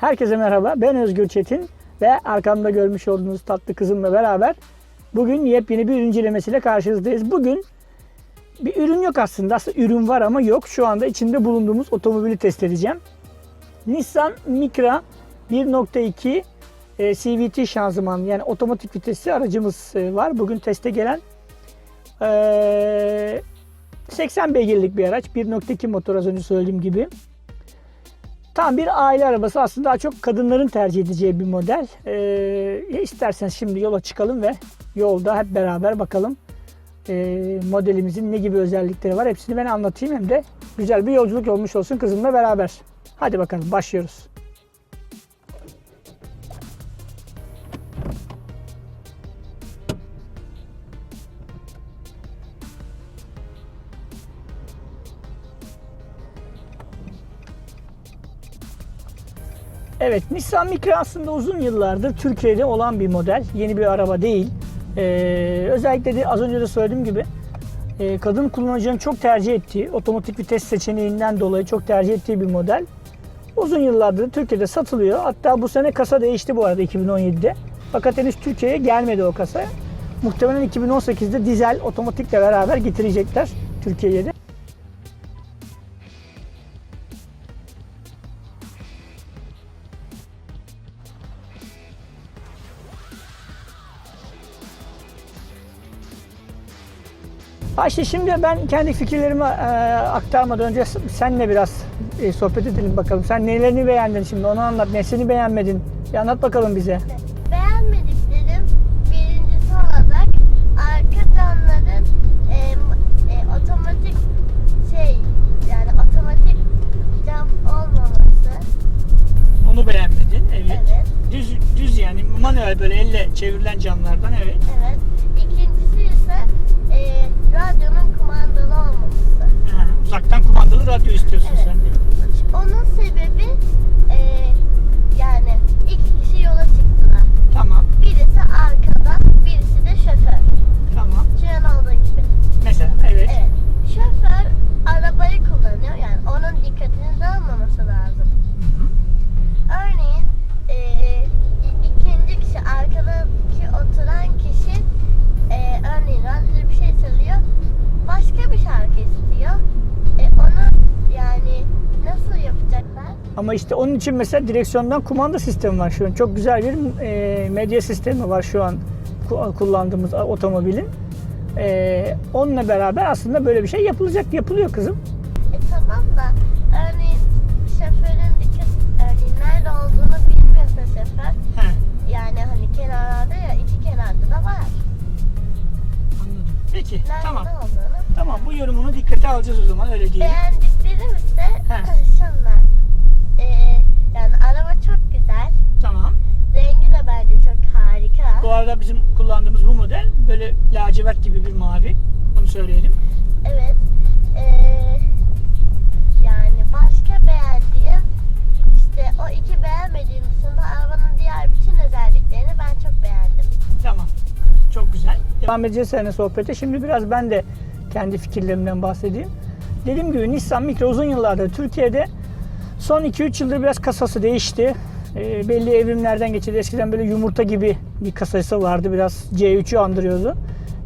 Herkese merhaba. Ben Özgür Çetin ve arkamda görmüş olduğunuz tatlı kızımla beraber bugün yepyeni bir incelemesiyle karşınızdayız. Bugün bir ürün yok aslında. Aslında ürün var ama yok. Şu anda içinde bulunduğumuz otomobili test edeceğim. Nissan Micra 1.2 e, CVT şanzıman yani otomatik vitesli aracımız e, var. Bugün teste gelen e, 80 beygirlik bir araç. 1.2 motor az önce söylediğim gibi. Tam bir aile arabası aslında daha çok kadınların tercih edeceği bir model. Ee, isterseniz şimdi yola çıkalım ve yolda hep beraber bakalım ee, modelimizin ne gibi özellikleri var. Hepsini ben anlatayım hem de güzel bir yolculuk olmuş olsun kızımla beraber. Hadi bakalım başlıyoruz. Evet, Nissan Micra aslında uzun yıllardır Türkiye'de olan bir model. Yeni bir araba değil. Ee, özellikle de az önce de söylediğim gibi e, kadın kullanıcının çok tercih ettiği, otomatik vites seçeneğinden dolayı çok tercih ettiği bir model. Uzun yıllardır Türkiye'de satılıyor. Hatta bu sene kasa değişti bu arada 2017'de. Fakat henüz Türkiye'ye gelmedi o kasa. Muhtemelen 2018'de dizel otomatikle beraber getirecekler Türkiye'ye de. Ayşe şimdi ben kendi fikirlerimi e, aktarmadan önce senle biraz e, sohbet edelim bakalım. Sen nelerini beğendin şimdi onu anlat. Nesini beğenmedin? Bir anlat bakalım bize. Beğenmediklerim birincisi olarak arka camların e, e, otomatik şey yani otomatik cam olmaması. Onu beğenmedin. Evet. Evet. Düz düz yani manuel böyle elle çevrilen camlardan evet. Evet. İkincisi ise e, radyonun kumandalı olmaması. Ha, uzaktan kumandalı radyo istiyorsun sen Ama işte onun için mesela direksiyondan kumanda sistemi var şu an. Çok güzel bir e, medya sistemi var şu an ku- kullandığımız otomobilin. E, onunla beraber aslında böyle bir şey yapılacak, yapılıyor kızım. E tamam da örneğin şoförün örneğin nerede olduğunu bilmiyorsa şoför He, yani hani kenarlarda ya iki kenarda da var. anladım. Peki, Nerede tamam. olduğunu Tamam, bu yorumunu dikkate alacağız o zaman öyle diyelim. Beğendiklerim ise şunlar. Ee, yani araba çok güzel. Tamam. Rengi de bence çok harika. Bu arada bizim kullandığımız bu model böyle lacivert gibi bir mavi. Bunu söyleyelim. Evet. Ee, yani başka beğendiğim işte o iki beğenmediğim dışında arabanın diğer bütün özelliklerini ben çok beğendim. Tamam. Çok güzel. Devam edeceğiz seninle sohbete. Şimdi biraz ben de kendi fikirlerimden bahsedeyim. Dediğim gibi Nissan Micra uzun yıllardır Türkiye'de son 2-3 yıldır biraz kasası değişti. Ee, belli evrimlerden geçti. Eskiden böyle yumurta gibi bir kasası vardı. Biraz C3'ü andırıyordu.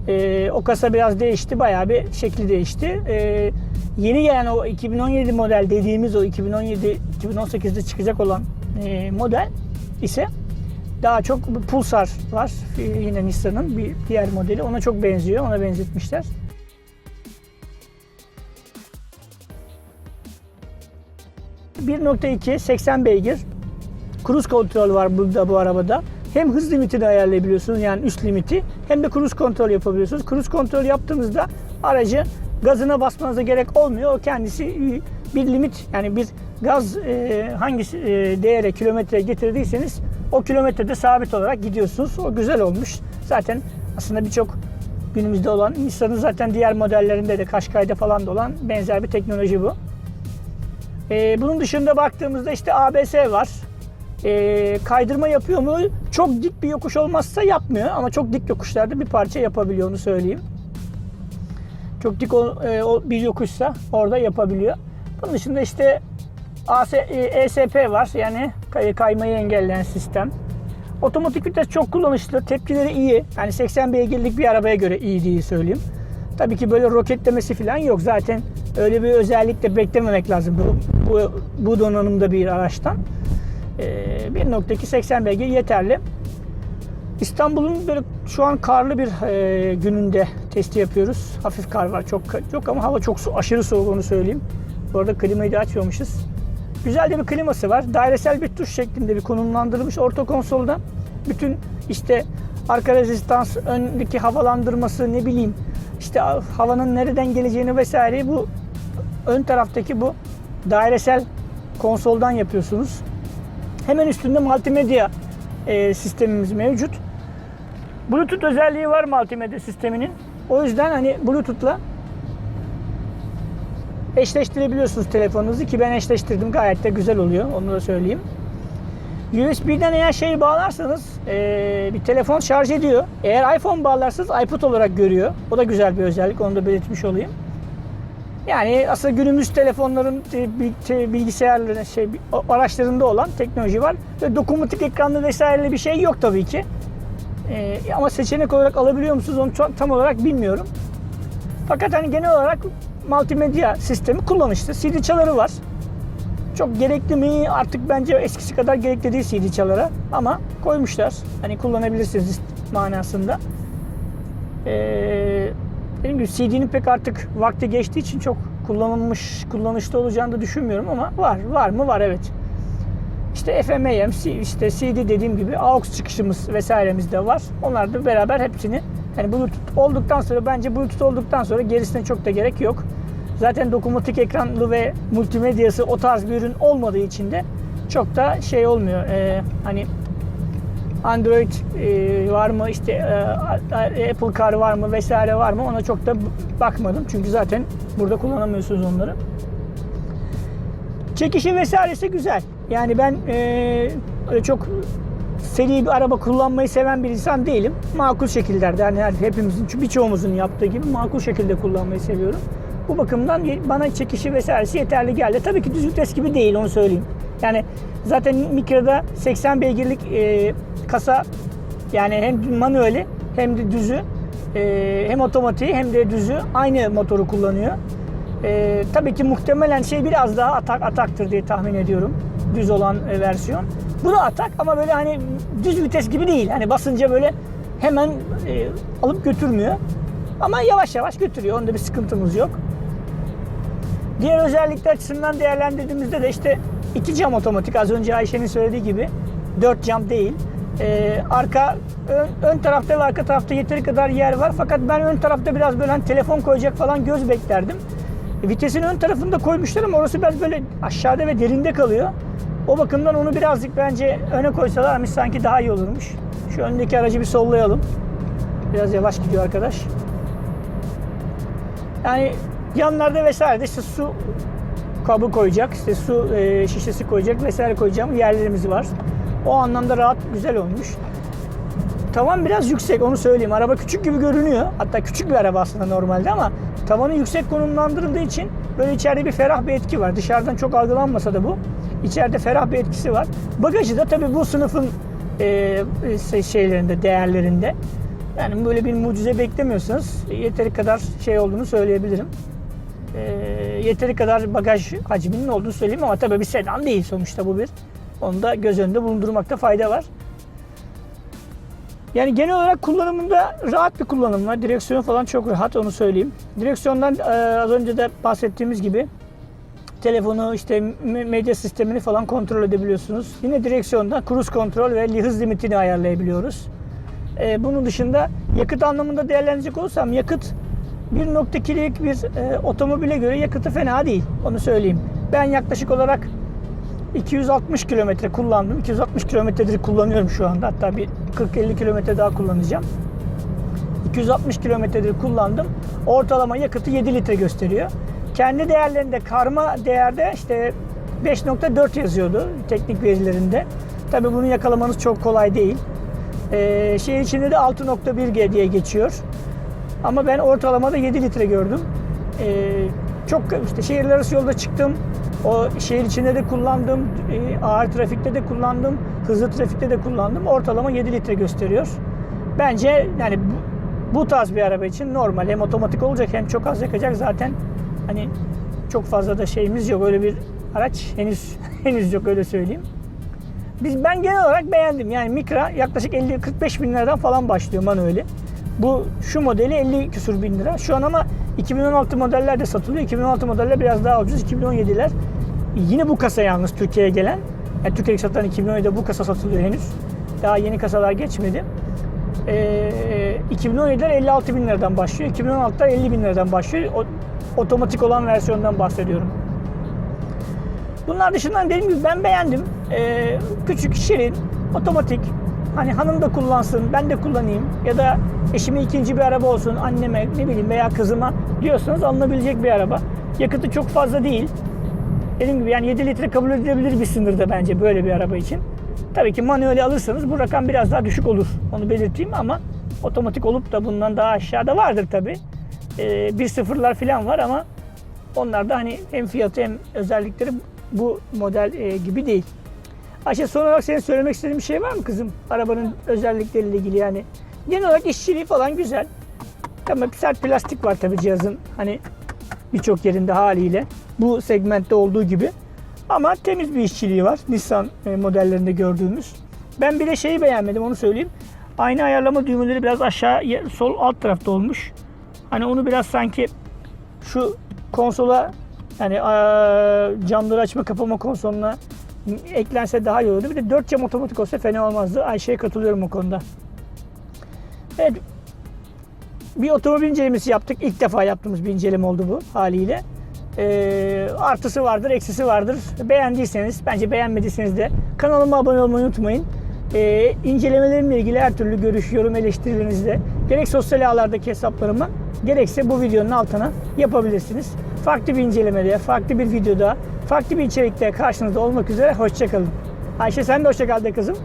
Ee, o kasa biraz değişti. Bayağı bir şekli değişti. Ee, yeni gelen o 2017 model dediğimiz o 2017-2018'de çıkacak olan e, model ise daha çok Pulsar var. Ee, Yine Nissan'ın bir diğer modeli. Ona çok benziyor. Ona benzetmişler. ...1.2 80 beygir cruise kontrol var burada bu arabada. Hem hız limitini ayarlayabiliyorsunuz yani üst limiti hem de cruise kontrol yapabiliyorsunuz. Cruise kontrol yaptığınızda aracı gazına basmanıza gerek olmuyor. O kendisi bir limit yani bir gaz e, hangi e, değere kilometre getirdiyseniz o kilometrede sabit olarak gidiyorsunuz. O güzel olmuş. Zaten aslında birçok günümüzde olan Nissan'ın zaten diğer modellerinde de Qashqai'de falan da olan benzer bir teknoloji bu. Ee, bunun dışında baktığımızda işte ABS var. Ee, kaydırma yapıyor mu? Çok dik bir yokuş olmazsa yapmıyor ama çok dik yokuşlarda bir parça yapabiliyor onu söyleyeyim. Çok dik o, e, o bir yokuşsa orada yapabiliyor. Bunun dışında işte AS, e, ESP var yani kay- kaymayı engelleyen sistem. Otomatik vites çok kullanışlı, tepkileri iyi. Yani 80 beygirlik bir arabaya göre iyi diye söyleyeyim. Tabii ki böyle roketlemesi falan yok. Zaten öyle bir özellik de beklememek lazım bu, bu, bu donanımda bir araçtan. Ee, 1.2 80 beygir yeterli. İstanbul'un böyle şu an karlı bir e, gününde testi yapıyoruz. Hafif kar var. Çok yok ama hava çok aşırı soğuk onu söyleyeyim. Bu arada klimayı da açmamışız. Güzel de bir kliması var. Dairesel bir tuş şeklinde bir konumlandırılmış orta konsolda. Bütün işte arka rezistans, öndeki havalandırması ne bileyim işte havanın nereden geleceğini vesaire bu ön taraftaki bu dairesel konsoldan yapıyorsunuz. Hemen üstünde multimedya e, sistemimiz mevcut. Bluetooth özelliği var multimedya sisteminin. O yüzden hani Bluetooth'la eşleştirebiliyorsunuz telefonunuzu ki ben eşleştirdim gayet de güzel oluyor onu da söyleyeyim. USB'den eğer şey bağlarsanız e, bir telefon şarj ediyor. Eğer iPhone bağlarsanız iPod olarak görüyor. O da güzel bir özellik onu da belirtmiş olayım. Yani aslında günümüz telefonların e, te- bilgisayarların şey araçlarında olan teknoloji var. Ve dokunmatik ekranlı vesaireli bir şey yok tabii ki. Ee, ama seçenek olarak alabiliyor musunuz onu tam olarak bilmiyorum. Fakat hani genel olarak multimedya sistemi kullanışlı. CD çaları var. Çok gerekli mi? Artık bence eskisi kadar gerekli değil CD çalara. Ama koymuşlar. Hani kullanabilirsiniz manasında. Ee, dediğim gibi CD'nin pek artık vakti geçtiği için çok kullanılmış, kullanışlı olacağını da düşünmüyorum ama var. Var mı? Var evet. İşte FM, AM, işte CD dediğim gibi AUX çıkışımız vesairemiz de var. Onlar da beraber hepsini hani Bluetooth olduktan sonra bence Bluetooth olduktan sonra gerisine çok da gerek yok. Zaten dokunmatik ekranlı ve multimedyası o tarz bir ürün olmadığı için de çok da şey olmuyor. Ee, hani Android e, var mı işte e, Apple Car var mı vesaire var mı ona çok da bakmadım. Çünkü zaten burada kullanamıyorsunuz onları. Çekişi vesairesi güzel. Yani ben e, çok seri bir araba kullanmayı seven bir insan değilim. Makul şekillerde yani hepimizin birçoğumuzun yaptığı gibi makul şekilde kullanmayı seviyorum. Bu bakımdan bana çekişi vesairesi yeterli geldi. Tabii ki düz vites gibi değil onu söyleyeyim. Yani zaten mikroda 80 beygirlik e, kasa yani hem manueli hem de düzü e, hem otomatiği hem de düzü aynı motoru kullanıyor. E, tabii ki muhtemelen şey biraz daha atak ataktır diye tahmin ediyorum. Düz olan e, versiyon. Bu da atak ama böyle hani düz vites gibi değil. Hani basınca böyle hemen alıp götürmüyor. Ama yavaş yavaş götürüyor. Onda bir sıkıntımız yok. Diğer özellikler açısından değerlendirdiğimizde de işte iki cam otomatik az önce Ayşe'nin söylediği gibi dört cam değil. Ee, arka ön, ön tarafta ve arka tarafta yeteri kadar yer var fakat ben ön tarafta biraz böyle hani telefon koyacak falan göz beklerdim. E, vitesin ön tarafında koymuşlar ama orası biraz böyle aşağıda ve derinde kalıyor. O bakımdan onu birazcık bence öne koysalarmış sanki daha iyi olurmuş. Şu öndeki aracı bir sollayalım. Biraz yavaş gidiyor arkadaş. Yani yanlarda vesaire de işte su kabı koyacak, işte su e, şişesi koyacak vesaire koyacağım yerlerimiz var. O anlamda rahat, güzel olmuş. Tavan biraz yüksek onu söyleyeyim. Araba küçük gibi görünüyor. Hatta küçük bir araba aslında normalde ama tavanı yüksek konumlandırıldığı için böyle içeride bir ferah bir etki var. Dışarıdan çok algılanmasa da bu. İçeride ferah bir etkisi var. Bagajı da tabii bu sınıfın e, e, şeylerinde, değerlerinde. Yani böyle bir mucize beklemiyorsanız yeteri kadar şey olduğunu söyleyebilirim. E, yeteri kadar bagaj hacminin olduğunu söyleyeyim ama tabii bir sedan değil sonuçta bu bir. Onu da göz önünde bulundurmakta fayda var. Yani genel olarak kullanımında rahat bir kullanım var. Direksiyon falan çok rahat onu söyleyeyim. Direksiyondan e, az önce de bahsettiğimiz gibi telefonu işte me- medya sistemini falan kontrol edebiliyorsunuz. Yine direksiyonda cruise kontrol ve hız limitini ayarlayabiliyoruz. E, bunun dışında yakıt anlamında değerlendirecek olursam yakıt 1.2'lik bir e, otomobile göre yakıtı fena değil. Onu söyleyeyim. Ben yaklaşık olarak 260 kilometre kullandım. 260 kilometredir kullanıyorum şu anda. Hatta bir 40-50 kilometre daha kullanacağım. 260 kilometredir kullandım. Ortalama yakıtı 7 litre gösteriyor. Kendi değerlerinde karma değerde işte 5.4 yazıyordu teknik verilerinde. Tabi bunu yakalamanız çok kolay değil. Ee, şehir içinde de 6.1G diye geçiyor. Ama ben ortalamada 7 litre gördüm. Ee, çok işte şehirler arası yolda çıktım. O şehir içinde de kullandım, e, ağır trafikte de kullandım, hızlı trafikte de kullandım. Ortalama 7 litre gösteriyor. Bence yani bu, bu tarz bir araba için normal. Hem otomatik olacak hem çok az yakacak zaten. Hani çok fazla da şeyimiz yok. Öyle bir araç henüz henüz yok öyle söyleyeyim. Biz ben genel olarak beğendim. Yani Micra yaklaşık 50-45 bin liradan falan başlıyor manueli. Bu şu modeli 50 küsur bin lira. Şu an ama 2016 modeller de satılıyor. 2016 modeller biraz daha ucuz. 2017'ler yine bu kasa yalnız Türkiye'ye gelen. Yani Türkiye'ye satılan 2017'de bu kasa satılıyor henüz. Daha yeni kasalar geçmedi. Ee, 2017'ler 56 bin liradan başlıyor. 2016'lar 50 bin liradan başlıyor. O, otomatik olan versiyondan bahsediyorum. Bunlar dışında dediğim gibi ben beğendim. Ee, küçük, şirin, otomatik. Hani hanım da kullansın, ben de kullanayım. Ya da eşime ikinci bir araba olsun, anneme ne bileyim veya kızıma diyorsanız alınabilecek bir araba. Yakıtı çok fazla değil. Dediğim gibi yani 7 litre kabul edilebilir bir sınırda bence böyle bir araba için. Tabii ki manueli alırsanız bu rakam biraz daha düşük olur. Onu belirteyim ama otomatik olup da bundan daha aşağıda vardır tabii. Ee, bir sıfırlar falan var ama onlar da hani hem fiyatı hem özellikleri bu model e, gibi değil. Ayşe son olarak senin söylemek istediğin bir şey var mı kızım? Arabanın özellikleriyle ilgili yani. Genel olarak işçiliği falan güzel. Ama sert plastik var tabii cihazın. Hani birçok yerinde haliyle. Bu segmentte olduğu gibi. Ama temiz bir işçiliği var. Nissan e, modellerinde gördüğümüz. Ben bile şeyi beğenmedim onu söyleyeyim. Aynı ayarlama düğmeleri biraz aşağı sol alt tarafta olmuş. Hani onu biraz sanki şu konsola yani camları açma kapama konsoluna eklense daha iyi olurdu. Bir de 4 cam otomatik olsa fena olmazdı. Ayşe'ye katılıyorum o konuda. Evet. Bir otomobil incelemesi yaptık. İlk defa yaptığımız bir inceleme oldu bu haliyle. Eee, artısı vardır, eksisi vardır. Beğendiyseniz, bence beğenmediyseniz de kanalıma abone olmayı unutmayın. Eee incelemelerimle ilgili her türlü görüş, yorum, eleştirilerinizi de gerek sosyal ağlardaki hesaplarıma gerekse bu videonun altına yapabilirsiniz. Farklı bir incelemede, farklı bir videoda, farklı bir içerikte karşınızda olmak üzere. Hoşçakalın. Ayşe sen de hoşça kal de kızım.